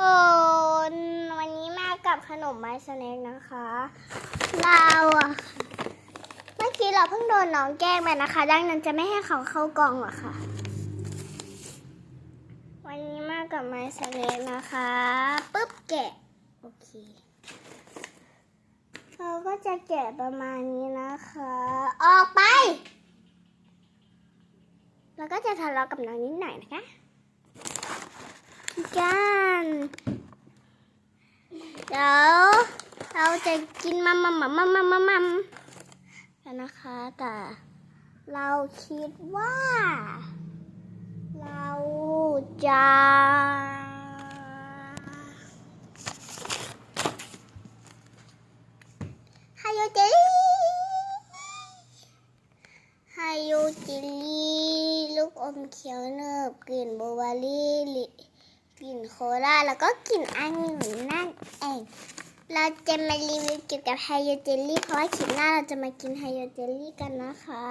โอนวันนี้มากับขนมไม้สแน็คนะคะ เราอะเมื่อกี้เราเพิ่งโดนน้องแกล้งไปนะคะ ดังนั้นจะไม่ให้เขาเข้ากล่องหรอกค่ะ วันนี้มากับไม้สแน็คนะคะปุ๊บแกะโอเคเราก็จะแกะประมาณนี้นะคะ ออกไป แล้วก็จะทะเลาะกับน้องนิดหน่อยนะคะ กันเดี๋ยวเราจะกินมัมมัมมัมมัมมัมมัมมัมกันนะคะ แต่เราคิดว่า เราจะไฮโยเจลลี่ไฮโยเจลลี่ลูกอมเขียวเนิบกลิ่นบลูเบอร์รี่ลิ กลิ่นโคลาแล้วก็กลิ่นองุ่นนั่นเอง เราจะมารีวิวเกี่ยวกับไฮโดรเจลลี่เพราะว่าคลิปหน้าเราจะมากินไฮโดรเจลลี่กันนะคะ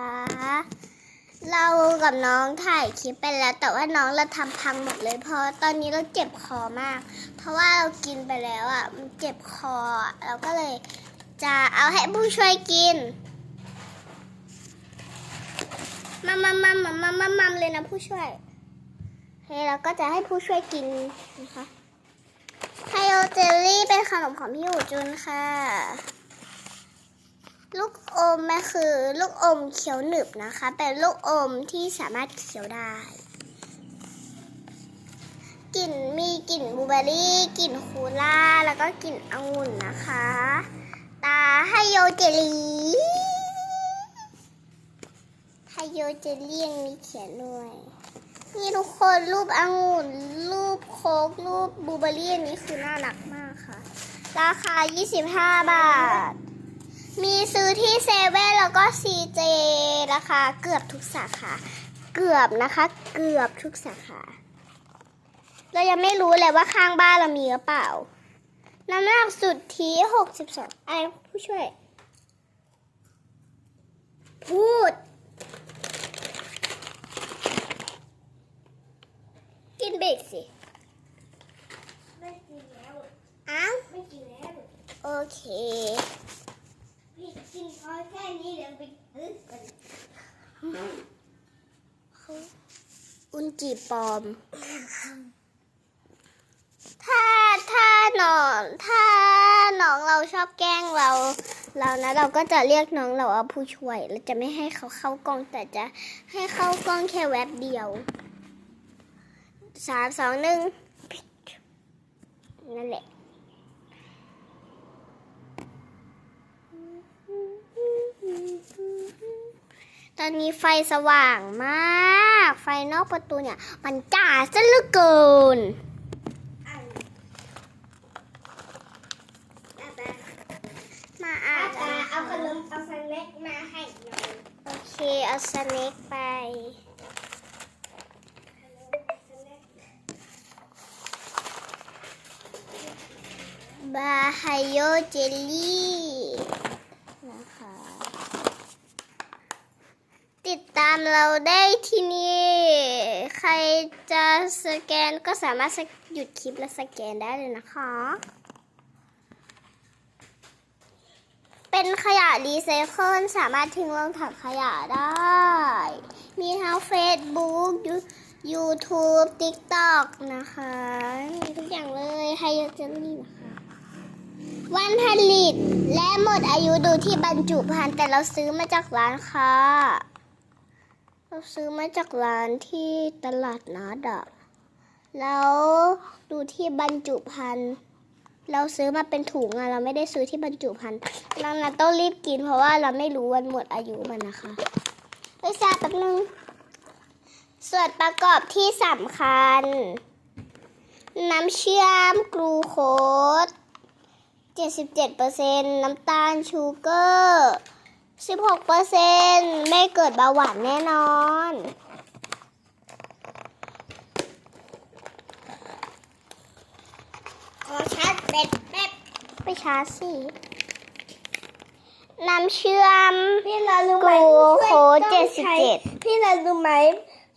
เรากับน้องถ่ายคลิปไปแล้ว แต่ว่าน้องเราทำพังหมดเลย เพราะตอนนี้เราเจ็บคอมาก เพราะว่าเรากินไปแล้วอะมันเจ็บคอเราก็เลยจะเอาให้ผู้ช่วยกินมัมมัมมัมมัมมัมมัมเลยนะผู้ช่วย เราก็จะให้ผู้ช่วยกินนะคะไฮโอเจลลี่เป็นขนมของพี่อูจุนค่ะ ลูกอมมันคือลูกอมเขียวหนึบนะคะ เป็นลูกอมที่สามารถเคี้ยวได้กลิ่นมีกลิ่นบลูเบอร์รี่กลิ่นโคลาแล้วก็กลิ่นองุ่นนะคะ ตาไฮโอเจลลี่ไฮโอเจลลี่ยังมีเขียนด้วย นี่ทุกคนรูปองุ่น รูปโค้กรูปบูเบอรี่อันนี้คือน่ารักมากค่ะ ราคา 25 บาท มีซื้อที่เซเว่นแล้วก็ซีเจราคาเกือบทุกสาขา เกือบนะคะ เกือบทุกสาขา เรายังไม่รู้เลยว่าข้างบ้านเรามีหรือเปล่า น้ำหนักสุดที่62อะไรผู้ช่วย พูด กินเบรกสิ ไม่กินแล้ว อ้าว ไม่กินแล้ว โอเคพี่กินพอแค่นี้เดี๋ยวไปซื้อกันอุนจีปลอม ถ้าถ้าน้องถ้าน้องเราชอบแกล้งเรา เรานะเราก็จะเรียกน้องเราว่าผู้ช่วย เราจะไม่ให้เขาเข้ากล้องแต่จะให้เข้ากล้องแค่แวบเดียว สามสองหนึ่งนั่นแหละตอนนี้ไฟสว่างมาก ไฟนอกประตูเนี่ย มันจ้าซะเหลือเกินอันอาตามาอ่าอานตาเอาขนมเอาสแน็คมาให้หน่อย โอเค เอาสเน็กไป ขนมสแน็ค บาไฮโยเจลลี่ นะคะ ติดตามเราได้ที่นี่ ใครจะสแกนก็สามารถหยุดคลิปและสแกนได้เลยนะคะ เป็นขยะรีไซเคิลสามารถทิ้งลงถังขยะได้ มีทั้ง Facebook YouTube TikTok นะคะ มีทุกอย่างเลยไฮโยเจลลี่นะคะ วันผลิตและหมดอายุดูที่บรรจุภัณฑ์แต่เราซื้อมาจากร้านค้าเราซื้อมาจากร้านที่ตลาดนัดอะแล้วดูที่บรรจุภัณฑ์เราซื้อมาเป็นถุงอะเราไม่ได้ซื้อที่บรรจุภัณฑ์ดังนั้นต้องรีบกินเพราะว่าเราไม่รู้วันหมดอายุมันนะคะไปทราแป๊บนึงส่วนประกอบที่สำคัญ น้ำเชื่อมกลูโคส 77%น้ำตาลชูเกอร์16%ไม่เกิดเบาหวานแน่นอนขอชาร์จแบตแป๊บไปชาร์จสิน้ำเชื่อมพี่เรารู้ไหมกลูโคสผู้ช่วยต้องใช้77พี่เรารู้ไหม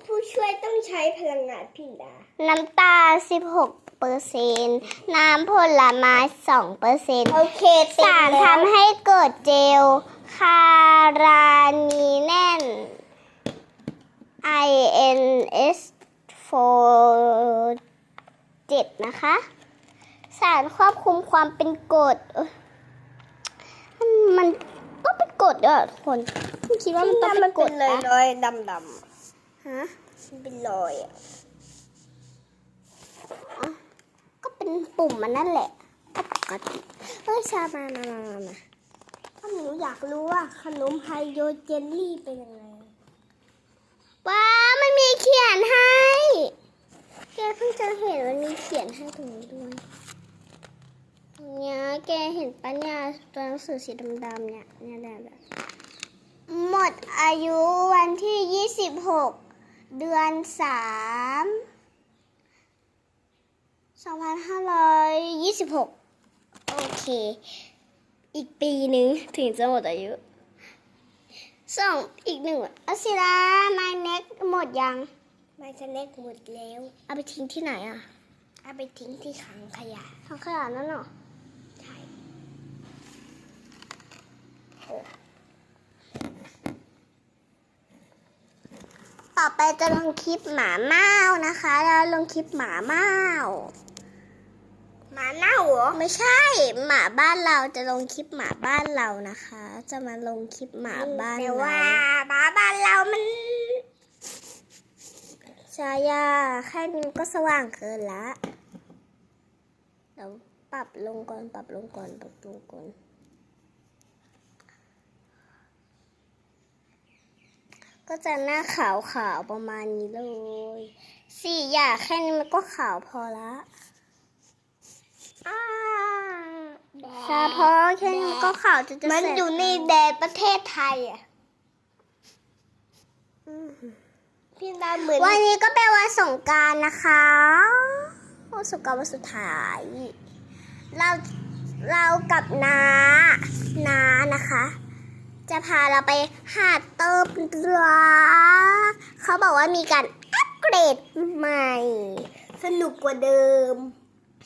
ผู้ช่วยต้องใช้พลังงานพี่ดา น้ำตาล 16%อร์เซ็นน้ำผลไม้สองเปอร์เซ็นโอเคติดสารแล้วทำให้เกิดเจล คารานีแน่น INS 4 7 นะคะ สารควบคุมความเป็นกรดเอ้ยมันมันก็เป็นกรดด้วยเหรอทุกคนไม่คิดว่ามันต้องเป็นกรดเลยนะรอยดำดฮะำมันเป็นรอยอะ ก็เป็นปุ่มมันนั่นแหละก็ปกติเอ้ยชามามามามามาถ้าหนูอยากรู้ว่าขนมไฮโดรเจลลี่เป็นยังไงว้ามันมีเขียนให้แกเพิ่งจะเห็นมันมีเขียนให้ตรงนี้ด้วยตรงเนี้ยแกเห็นปะเนี่ยตัวหนังสือสีดำๆเนี่ยเนี่ยแบบหมดอายุวันที่ 26 เดือน 3 2526 โอเค อีกปีหนึ่งถึงจะหมดอายุสองอีกหนึ่งอาศิลาไมเน็กหมดยังไม่สเน็กหมดแล้ว เอาไปทิ้งที่ไหนอะ เอาไปทิ้งที่ขังขยะทางขยะนั่นเหรอใช่ต่อไปจะลงคลิปหมาเม้านะคะ แล้วลงคลิปหมาเม้า หมาเน่าเหรอ ไม่ใช่ หมาบ้านเราจะลงคลิปหมาบ้านเรานะคะ จะมาลงคลิปหมาบ้านแต่เราว่าหมาบ้านเรามันชายาแค่นี้ก็สว่างเกินละเดี๋ยวปรับลงก่อนปรับลงก่อนปรับลงก่อนก็จะหน้าขาวขาวๆประมาณนี้เลย สี่อย่างแค่นี้มันก็ขาวพอละ อ่าใช่เพราะแค่นี้มันก็ขาวจะจะมันเสร็จอยู่ในแดนประเทศไทยอะอืมพี่ดาเหมือนวันนี้ก็เป็นวันสงกรารนะคะวันสงกรารวันสุดท้าย เราเรากับน้าน้านะคะ จะพาเราไปหาดเติมรักเขาบอกว่ามีการอัปเกรดใหม่ สนุกกว่าเดิม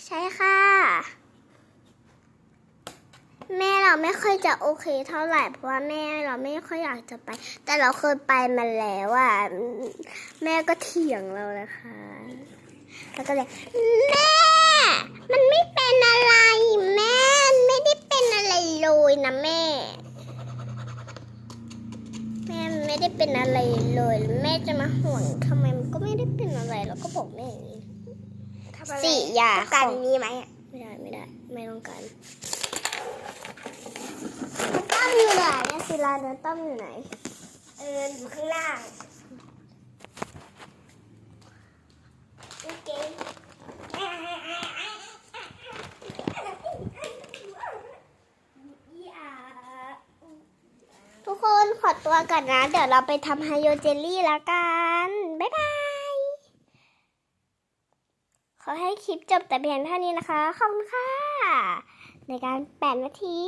ใช่ค่ะ แม่เราไม่ค่อยจะโอเคเท่าไหร่เพราะว่าแม่เราไม่ค่อยอยากจะไป แต่เราเคยไปมาแล้วอะแม่ก็เถียงเราเลยค่ะแล้วก็เลยแม่มันไม่เป็นอะไร แม่ไม่ได้เป็นอะไรเลยนะแม่ แม่ไม่ได้เป็นอะไรเลย แม่จะมาห่วงทำไมมันก็ไม่ได้เป็นอะไรเราก็บอกแม่อย่างนี้ อะไรสี่อย่างต้องการของ นี้ไหมอะไม่ได้ไม่ได้ ไม่ต้องการตั้มอยู่ไหนเนี่ยศิลาเดินตั้มอยู่ไหน เอออยู่ข้างล่างโอเคทุกคนขอตัวก่อนนะ เดี๋ยวเราไปทำไฮโดรเจลลี่แล้วกัน บ๊ายบายข อให้คลิปจบแต่เพียงเท่านี้นะคะ ขอบคุณค่ะ ในการแปดนาที